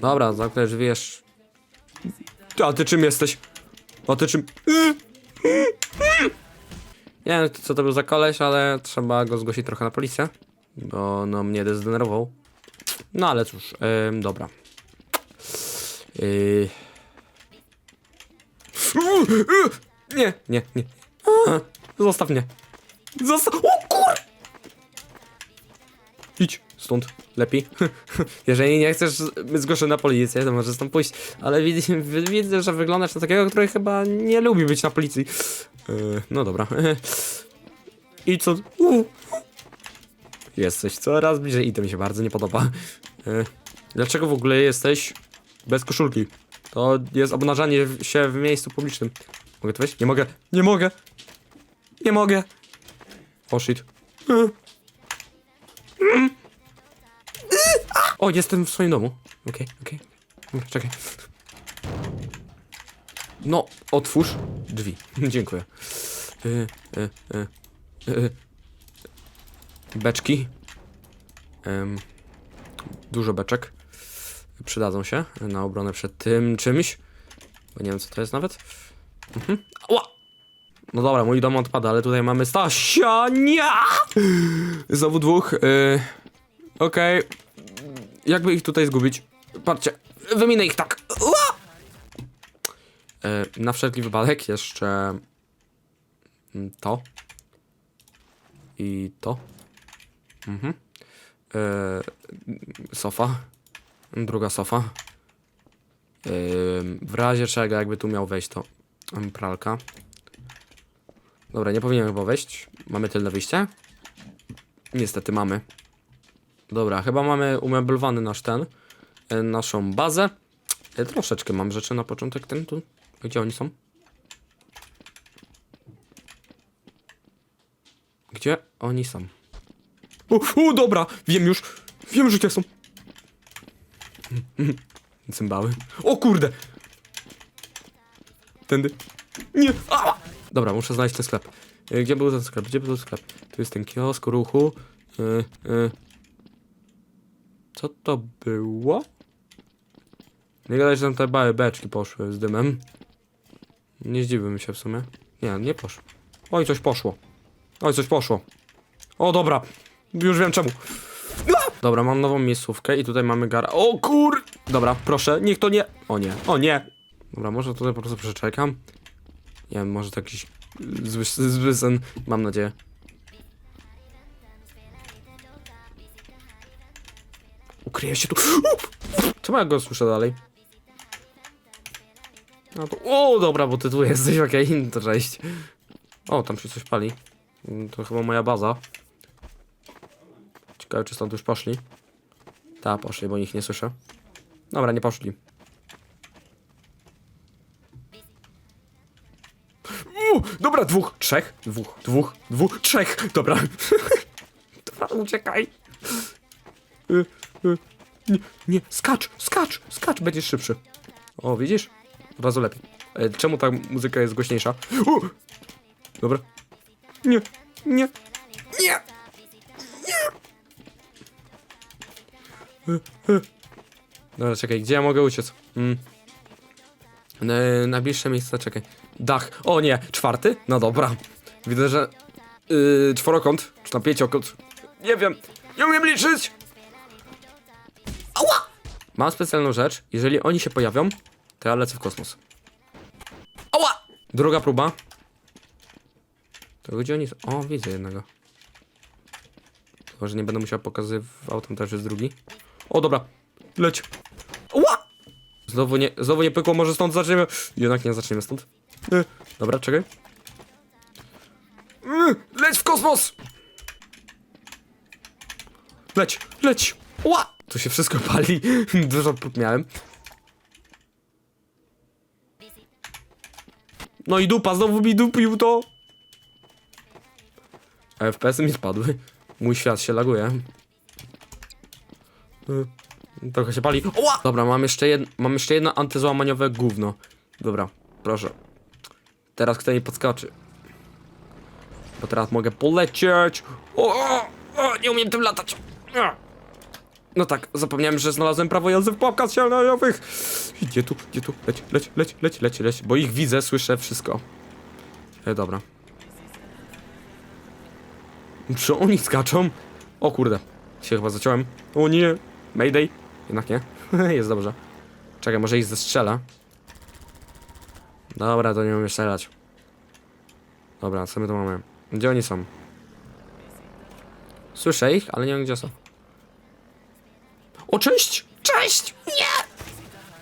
Dobra, zamknę drzwi. Ty, A ty czym jesteś? A ty czym? Nie wiem, co to był za koleś, ale trzeba go zgłosić trochę na policję. Bo no mnie zdenerwował. No ale cóż, ym, dobra. Yy... Nie, nie, nie. Zostaw mnie. Zostaw. Idź stąd. Lepiej. Jeżeli nie chcesz być zgłoszony na policję, to możesz stąd pójść. Ale widzę, widzę, że wyglądasz na takiego, który chyba nie lubi być na policji. Yy, no dobra. I co? U. Jesteś coraz bliżej i to mi się bardzo nie podoba. Yy, dlaczego w ogóle jesteś bez koszulki? To jest obnażanie się w miejscu publicznym. Mogę to wejść? Nie mogę. Nie mogę. Nie mogę. O shit. Yy. O, jestem w swoim domu. Okej, okej. Czekaj. No, otwórz drzwi. Dziękuję. Y, y, y. Beczki. Dużo beczek. Przydadzą się na obronę przed tym czymś. Bo nie wiem, co to jest nawet. Mhm. Ła! No dobra, mój dom odpada, ale tutaj mamy Stasia. Nie! Znowu dwóch. Y, Okej. Jakby ich tutaj zgubić? Patrzcie, wyminę ich tak. Ua! E, na wszelki wypadek jeszcze mm, to i to. Mhm. E, sofa. Druga sofa. E, w razie czego, jakby tu miał wejść, to pralka. Dobra, nie powinien chyba wejść. Mamy tylne wyjście? Niestety mamy. Dobra, chyba mamy umeblowany nasz ten, e, naszą bazę. E, troszeczkę mam rzeczy na początek ten tu. Gdzie oni są? Gdzie oni są? O dobra, wiem już. Wiem, że gdzie są. Cymbały. O kurde! Tędy. Nie! Ała! Dobra, muszę znaleźć ten sklep. E, Gdzie był ten sklep? Gdzie był ten sklep? Tu jest ten kiosk ruchu. E, e. Co to było? Nie gadać, że tam te małe beczki poszły z dymem. Nie zdziwiłbym się w sumie. Nie, nie poszło. Oj, coś poszło. Oj, coś poszło. O, dobra. Już wiem czemu. Dobra, mam nową miejscówkę i tutaj mamy gara. O kur... Dobra, proszę, niech to nie... O nie, o nie. Dobra, może tutaj po prostu przeczekam. Nie wiem, może to jakiś zły, zły sen. Mam nadzieję. Ukryję się tu. Czemu ja go słyszę dalej? No to... O, dobra, bo ty tu jesteś, okej, to cześć. O, tam się coś pali. Mm, To chyba moja baza. Ciekawe, czy stąd już poszli. Ta, poszli, bo ich nie słyszę. Dobra, nie poszli. U, dobra, dwóch, trzech, dwóch, dwóch, dwóch, trzech, dobra. dobra, uciekaj. Y, nie, nie, skacz, skacz, skacz, będziesz szybszy. O, widzisz? Od razu lepiej. E, czemu ta muzyka jest głośniejsza? U! Dobra. Nie, nie, nie, nie. E, e. Dobra, czekaj, gdzie ja mogę uciec? Mm. E, najbliższe miejsce, czekaj. Dach. O nie, czwarty? No dobra. Widzę, że yy, czworokąt, czy tam pięciokąt. Nie wiem, nie umiem liczyć! Mam specjalną rzecz. Jeżeli oni się pojawią, to ja lecę w kosmos. Ała! Druga próba. To gdzie oni są? O, widzę jednego. Tylko, że nie będę musiał pokazywał, tam też jest drugi. O, dobra. Leć. Ała! Znowu nie, znowu nie pykło, może stąd zaczniemy. Jednak nie zaczniemy stąd. E, dobra, czekaj. E, leć w kosmos! Leć, leć! Ła! Tu się wszystko pali. Dużo prób miałem. No i dupa, znowu mi dupił to. FPS-y mi spadły. Mój świat się laguje. Y, Trochę się pali. Oła! Dobra, mam jeszcze, jed... mam jeszcze jedno antyzłamaniowe gówno. Dobra, proszę. Teraz kto mi podskoczy. Bo teraz mogę polecieć. O! O, nie umiem tym latać. No tak, zapomniałem, że znalazłem prawo jazdy w pułapkach ścianiowych. Idzie tu, idzie tu, leć, leć, leć, leć, leć, leć, bo ich widzę, słyszę wszystko. E, dobra. Czy oni skaczą? O kurde, się chyba zaciąłem. O nie, Mayday. Jednak nie, jest dobrze. Czekaj, może ich zestrzelę. Dobra, to nie umiem strzelać. Dobra, co my tu mamy? Gdzie oni są? Słyszę ich, ale nie wiem gdzie są. O, cześć! Cześć! Nie!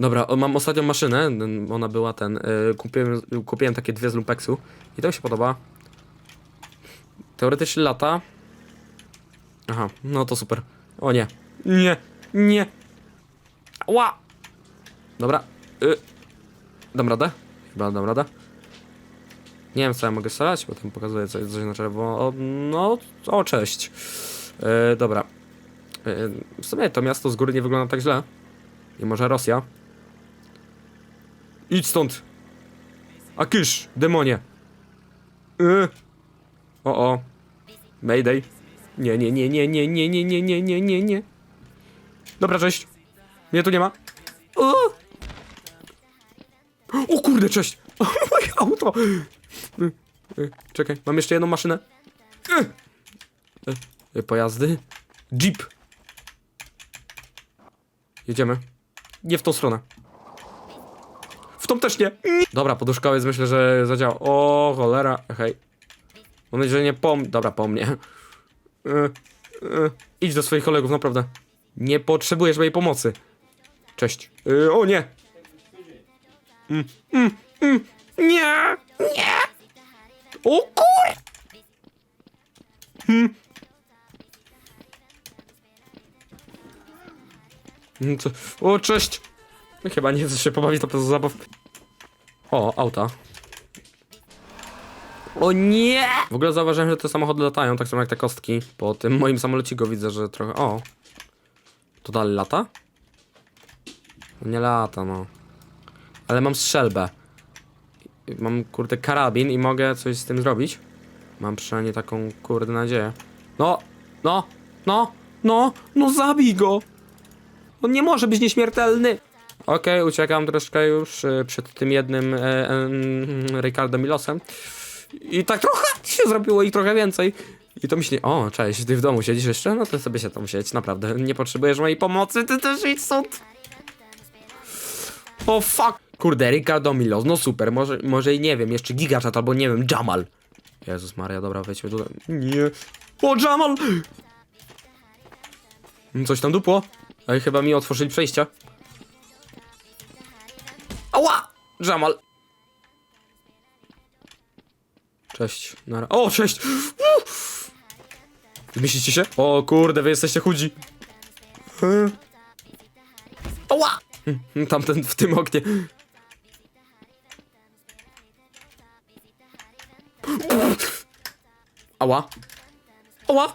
Dobra, o, mam ostatnią maszynę. n- Ona była ten. y, kupiłem, kupiłem takie dwie z Lumpeksu. I to mi się podoba. Teoretycznie lata. Aha, no to super. O nie. Nie, nie. Ła! Dobra. Y. Dam radę? Chyba dam radę. Nie wiem, co ja mogę strzelać, bo tam pokazuje coś, coś na czerwono. O, no, o, cześć. E, dobra. E, w sumie to miasto z góry nie wygląda tak źle. I może Rosja. Idź stąd! A kysz, demonie! E. O, o. Mayday. Nie, nie, nie, nie, nie, nie, nie, nie, nie, nie, nie, nie. Dobra, cześć. Mnie tu nie ma. O, o kurde, cześć! Moje auto! Y, y, Czekaj, mam jeszcze jedną maszynę. Y. Y, y, Pojazdy. Jeep. Jedziemy. Nie w tą stronę. W tą też nie. Dobra, poduszkowiec myślę, że zadziała. O, cholera. Hej. Mam nadzieję, że nie po... Dobra, po mnie. Y, y, Idź do swoich kolegów, naprawdę. Nie potrzebujesz mojej pomocy. Cześć. Y, O nie! Mm, mm, mm. Nie! Nie! O kur... Hmm. Mm, co? O, cześć! No Chyba nie chcę się pobawić, to po prostu zabaw. O, auta. O nie! W ogóle zauważyłem, że te samochody latają, tak samo jak te kostki. Po tym moim samolociku widzę, że trochę... O! To dalej lata? Nie lata, no. Ale mam strzelbę. Mam, kurde, karabin i mogę coś z tym zrobić. Mam przynajmniej taką, kurde, nadzieję. No, no, no, no, no zabij go! On nie może być nieśmiertelny! Okej, uciekam troszkę już y, przed tym jednym e, e, Ricardo Milosem. I tak trochę się zrobiło ich trochę więcej. I to myśli, o, cześć, ty w domu siedzisz jeszcze? No to sobie się tam siedź, naprawdę. Nie potrzebujesz mojej pomocy, ty też idź stąd. O fuck! Kurde, Ricardo Milos, no super, może, może i nie wiem, jeszcze Gigachat albo nie wiem, Jamal. Jezus Maria, dobra, wejdźmy tutaj. Nie. O, Jamal! Coś tam dupło? Ej, chyba mi otworzyli przejście. Ała! Jamal. Cześć. Nara. O, cześć! Uff. Się? O kurde, wy jesteście chudzi. Ała! Hmm, Tamten w tym oknie. Ała. Ała.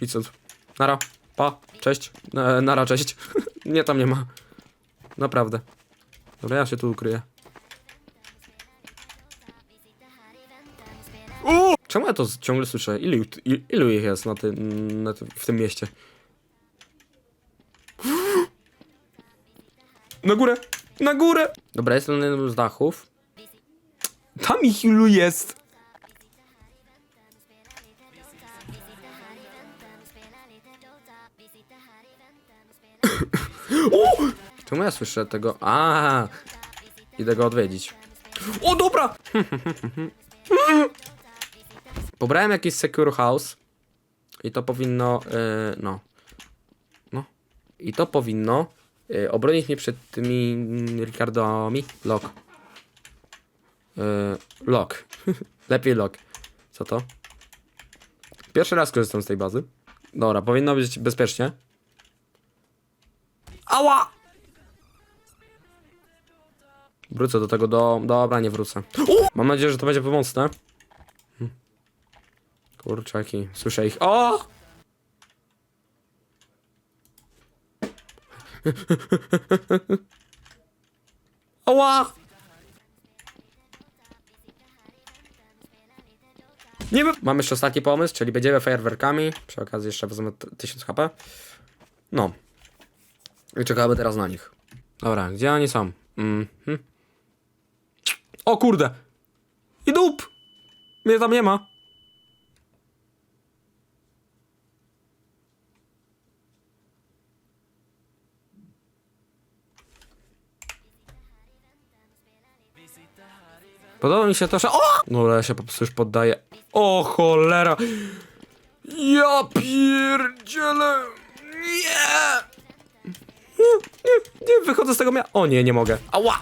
Idź stąd. Nara. Pa. Cześć. E, nara, cześć. Nie, tam nie ma. Naprawdę. Dobra, ja się tu ukryję. O! Czemu ja to ciągle słyszę? Ilu, i- ilu ich jest na tym, na tym, w tym mieście? Na górę! Na górę! Dobra, jestem na jednym z dachów. Tam ich ilu jest! o! Czemu ja słyszę tego? A, Idę go odwiedzić. O, dobra! Pobrałem jakiś Secure House. I to powinno. Yy, no. No. I to powinno yy, obronić mnie przed tymi mm, Ricardomi. Lock. Yy, lock. Lepiej lock. Co to? Pierwszy raz korzystam z tej bazy. Dobra, powinno być bezpiecznie. Ała! Wrócę do tego do. Dobra, nie wrócę. Mam nadzieję, że to będzie pomocne. Hm. Kurczaki, słyszę ich. O! Ała! Nie wiem. Mamy jeszcze ostatni pomysł, czyli będziemy fajerwerkami. Przy okazji jeszcze wezmę t- 1000 HP. No. I czekamy teraz na nich. Dobra, gdzie oni są? Mhm. O kurde! I dup! Mnie tam nie ma. Podoba mi się to, że... O! Dobra, ja się po prostu już poddaję. O cholera! Ja pierdzielę! Nie! Nie, wychodzę z tego mia... O nie, nie mogę. Ała!